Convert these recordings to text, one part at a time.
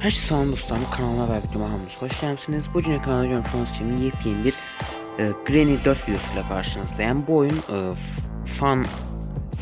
Her şey salam dostlarım kanalıma ve videoma hamınız hoş geldiniz. Bugün ekrana görmüş için yepyeni bir e, Granny 4 videosuyla karşınızdayım. Bu oyun e, fan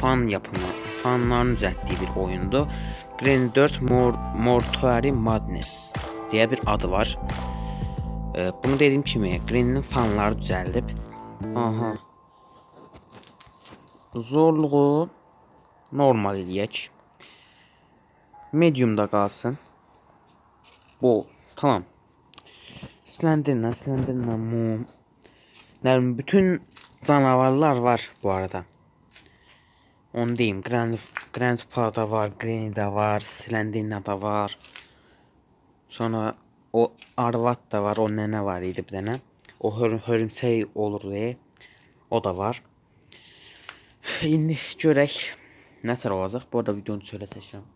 fan yapımı, fanların düzelttiği bir oyundu. Granny 4 Mor Mortuary Madness diye bir adı var. E, bunu dediğim kimi Granny'nin fanları düzeldip aha zorluğu normal eləyək. Medium'da kalsın. Bu tamam. Slenderman, Slenderman, Mum. Yani bütün canavarlar var bu arada. Onu diyeyim. Grand, Grandpa da var, Granny da var, Slenderman da var. Sonra o Arvat da var, o nene var idi bir tane. O hör hörümsək olur diye. O da var. İndi görək nətər olacaq. Bu arada videonu söylə seçirəm.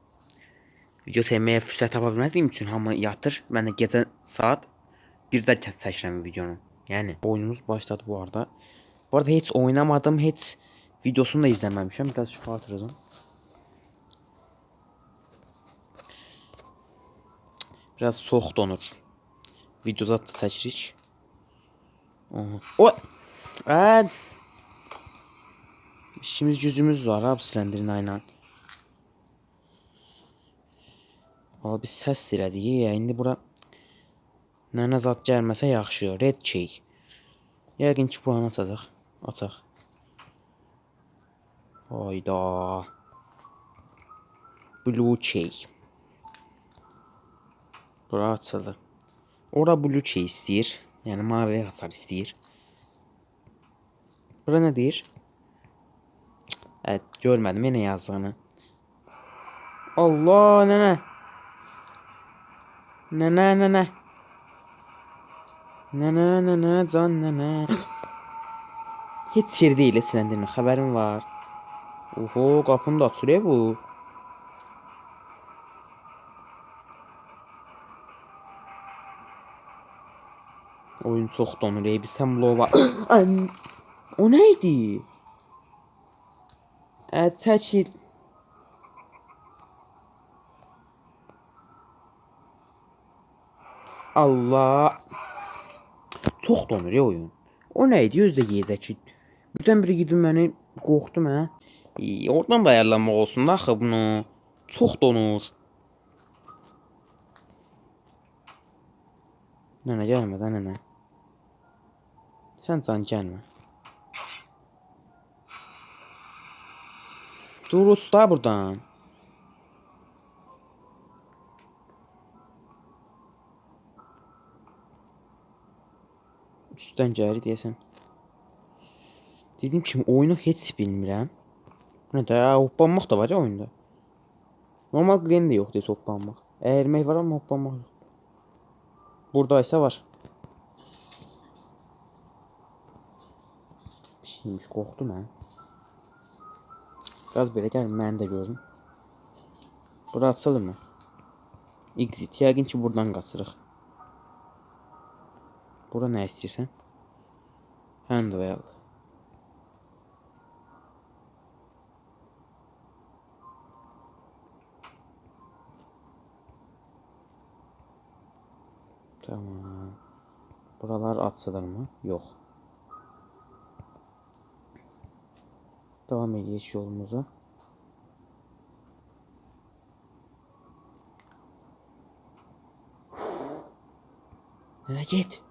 Video sevməyə fürsət tapa bilmədiyim üçün hamı yatır. Mən də gecə saat 1-də çəkirəm videonu. Yəni oyunumuz başladı bu arada. Bu arada heç oynamadım, heç videosunu da izləməmişəm. Biraz çıxartırım. Biraz soğuk donur. Videoda da. Oha. O! Aa! İşimiz gücümüz var abi Slender'in aynen. Abi səs dilədi ya indi bura Nənə zat gəlməsə yaxşı. Red key. Yəqin ki buranı açacaq. Açaq. Hayda. Blue key. Bura açıldı. Ora blue key istəyir. Yəni mavi hasar istəyir. Bura nə deyir? Evet görmedim yine yazdığını. Allah nene. Nene nene. Nene nene can nene. Hiç sir değil sinirlendirme haberim var. Oho kapını da açılıyor bu. Oyun çok donuyor. Bir sen lova. O neydi? E, çəkil. Allah. Çox donur ya oyun. O nə idi özdə yerdəki? Birdən biri gidib məni qorxdum hə. İyi, oradan da ayarlanmaq olsun da axı bunu. Çox donur. Nənə gəlmə də nənə. Sən can gəlmə. Dur usta buradan. Üstten gəlir deyəsən. Dediyim kimi oyunu heç bilmirəm. Nə də hoppanmaq da var ya oyunda. Normal Glen də yoxdur heç hoppanmaq. Əyilmək var amma hoppanmaq yox. Burada isə var. Bir şeymiş qorxdum hə. Biraz belə gəl mən də görüm. Bura açılır mı? Exit. Yəqin ki buradan qaçırıq. Bura nə istəyirsən? Handwell. Tamam. Buralar açılır mı? Yox. Devam ediyoruz yolumuza. Nereye git?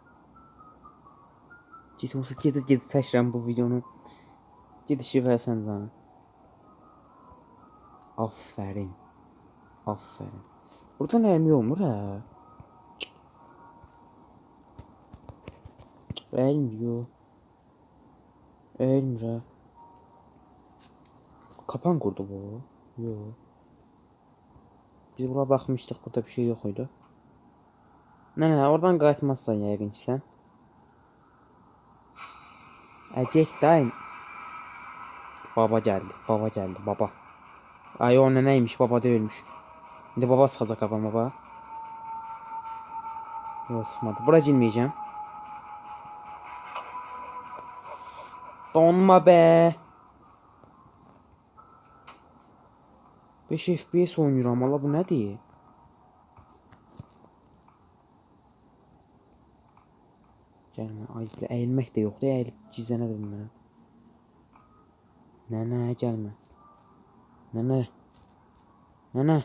Git olsa git git seçirəm bu videonu. Gedişi versən canım. Aferin. Aferin. Burada nəyim olmur hə? Elmiyor. Elmir ha. Kapan kurdu bu. Yo. Biz buna bakmıştık. Burada bir şey yok oydu. Ne ne oradan kaçmazsan yəqin ki Əcək daim. Baba geldi. Baba geldi. Baba. Ay o neymiş? Baba değilmiş. Şimdi baba sızacak kafama baba. Yok sıkmadı. Bura girmeyeceğim. Donma be. 5 FPS oynuyorum Allah bu nədir? Gəlmə. Ay, belə əyilmək də yoxdur. Əyilib gizlənə də bilmirəm. Nənə, gəlmə. Nənə. Nənə.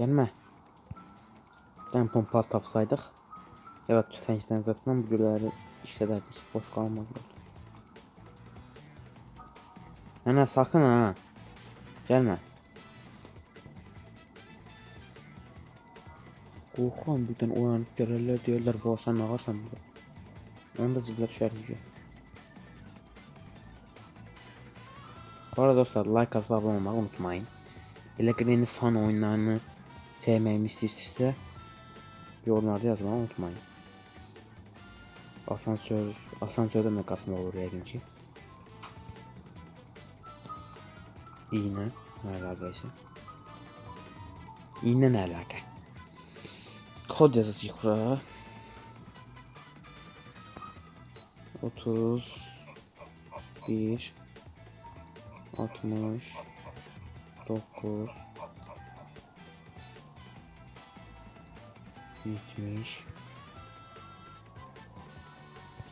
Gəlmə. Bir dənə pompalı tapsaydıq. Ya da tüfəngdən zaten bu gülləri işlədərdik. Boş qalmazdı. Nənə, sakın ha. Gəlmə. Qorxuram birdən oyanıb gələrlər deyərlər bu sən nə varsan burada. Onu da ziblə düşərəcək. Bu arada dostlar like atıp abone olmayı unutmayın. Elə ki yeni fan oyunlarını sevməyimi istəyirsinizsə yorumlarda yazmayı unutmayın. Asansör, asansördə nə qasma olur yəqin ki. İğnə, nə əlaqəsi? İğnə nə əlaqə? Kod yazacağıq bura. 30 1 60 9 70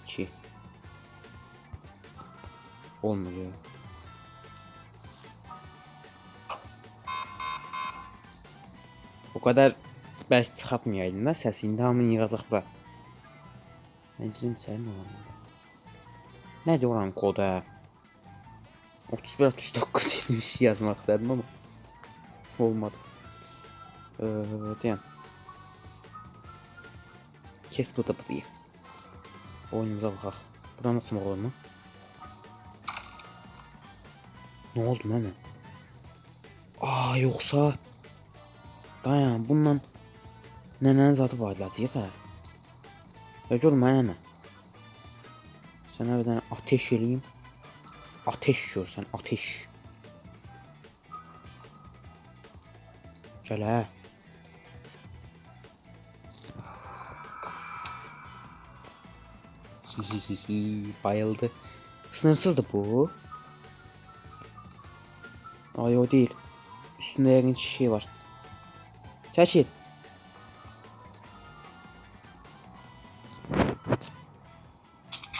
2 Olmuyor. O kadar bəlkə çıxartmayaydın da səsi. İndi hamını yığacaq bura. Məclim sənin olan. Nədir oranın kodu? hə? 31 69 70 yazmaq istədim amma olmadı. Ee, deyəm. Kes bu da burayı. Oyunumuza baxaq. Buranı açmaq olur mu? Ne oldu mənə? Aa yoksa Dayan bundan zadı paylaşıyıq hə. Ya gör mənə nə? Sənə bir dənə ateş eləyim. Ateş görsən, ateş. Gəl hə. Bayıldı. Sınırsızdı bu. Ay o değil. Üstünde ki şey var. Çəkil.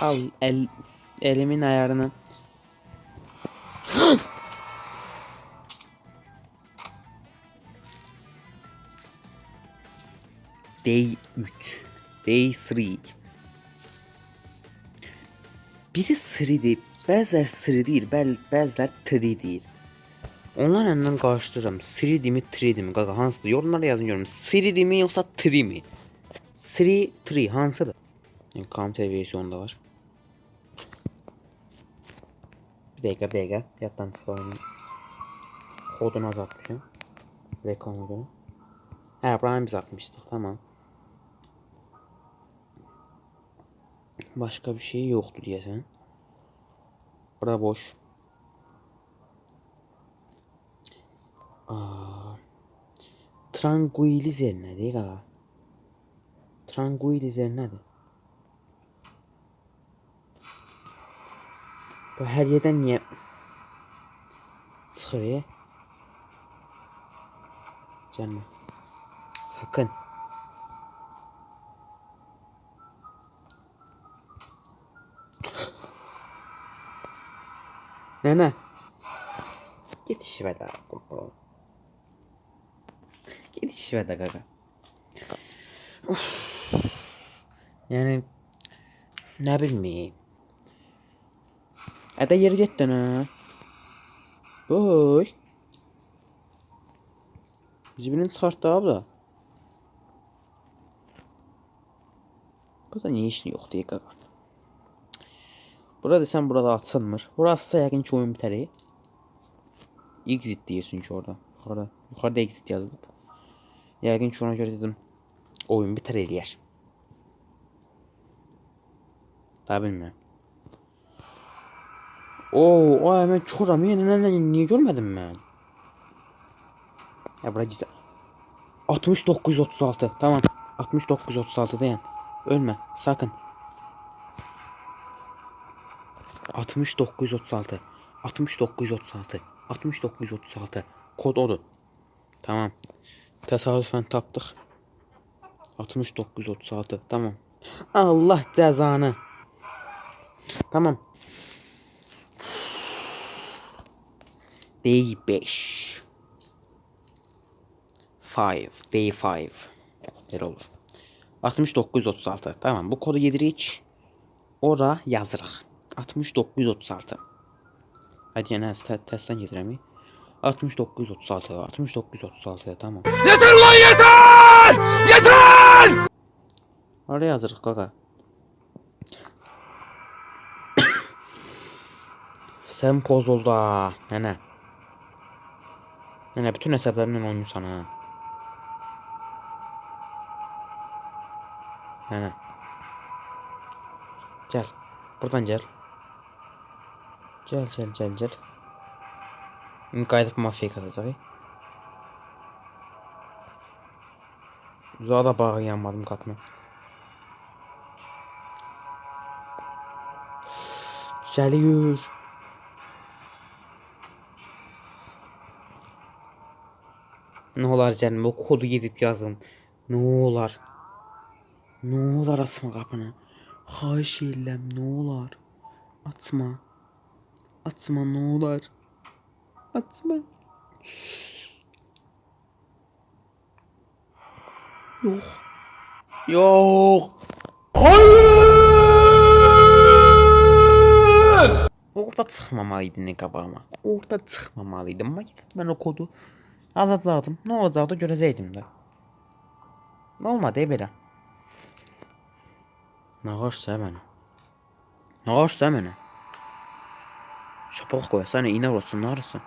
Al el elimin ayarını. Day 3. Day 3. Biri siridir, bəzilər siri deyil, bəl bəzilər tri deyil. Onlar əndən qarışdırıram. Siri mi, tri mi? Qaqa hansıdır? Yorumlara yazın görüm. Siri mi yoxsa tri mi? Siri, tri hansıdır? Yəni kompüter versiyonu da var. Bir dəqiqə. Yaddan çıxarım. Kodunu azaltmışım. Reklama görə. Hə, buranı biz açmışdıq, tamam. Başka bir şey yoktu diyesen. Bura boş. Aa, tranquilizer qaqa? Tranquilizer nədir? Bu hər yerdən niyə çıxır? e? Gəlmə. Sakın. Nene. Git işime de. Git işime de gaga. Uf. Yani ne bileyim. Ede yeri gittin ha. Boy. Bizi birinin çıkarttı abla. Bu da niye işin yok diye gaga. Burada sen burada açılmır. Burası yəqin ki oyun bitəri. Exit deyir çünki orada. Yuxarıda, yuxarıda exit yazılıb. Yəqin ki ona görə dedim oyun bitər eləyər. Daha bilmirəm. Oo, ay mən çoxuram. Yəni nə, nə, niyə görmədim mən? Ya bura gizə. 6936. Tamam. 6936 dayan. Ölmə. Sakın. 6936 6936 6936 kod odur. Tamam. Təsadüfən tapdıq. 6936 tamam. Allah cezanı. Tamam. Day 5. 5. Day 5. Belə olur. 6936. Tamam. Bu kodu yedirik. Ora yazırıq. 6936. Hadi yenə tə təsdən gedirəm. 6936. 6936 tamam. Yeter ulan yeter! Yeter! Oraya yazırıq qaqa. Sən pozuldu ha, nənə. Nənə bütün əsəblərimlə oynayırsan ha. Nənə. Gəl. Buradan gəl. Gəl, gəl, gəl, gəl. İndi qayıdıb mafiyaya qatacaq. Uzağa da bağı yanmadım qapını. Geliyor. Ne olar canım o kodu gidip yazın. Ne olar. Ne olar açma kapını. Xahiş edirəm ne olar. Açma. Açma ne olar. Açma. Yok. Yok. Orada çıxmamalıydı ne qabağıma. Orada çıxmamalıydım. Amma mən o kodu azacaqdım. Nə olacaqdı görəcəkdim də. Olmadı e, belə. Nağarsa mənə. Nağarsa mənə. Şapalaq qoyasana, iynə vurasın, nağarsan.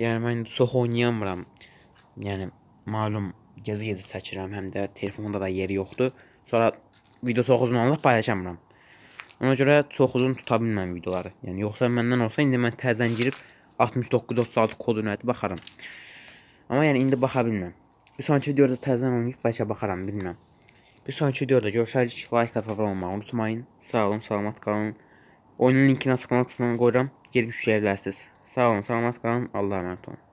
Yəni mən çox oynayamıram. Yəni malum gezi-gezi çəkirəm, həm də telefonda da yeri yoxdur. Sonra video çox uzun olanda paylaşamıram. Ona görə çox uzun tuta bilməm videoları. Yəni yoxsa məndən olsa indi mən təzədən girib 6936 koduna ət baxaram. Amma yəni indi baxa bilməm. Bir sonraki videoda təzədən oynayıb bəlkə baxaram, bilmirəm. Bir sonraki videoda görüşərik. Like atıb abunə olmağı unutmayın. Sağ olun, salamat qalın. Oyunun linkini açıqlama qısmına qoyuram. Gedib yükləyə bilərsiniz. Sağ olun, salamat qalın. Allah'a emanet olun.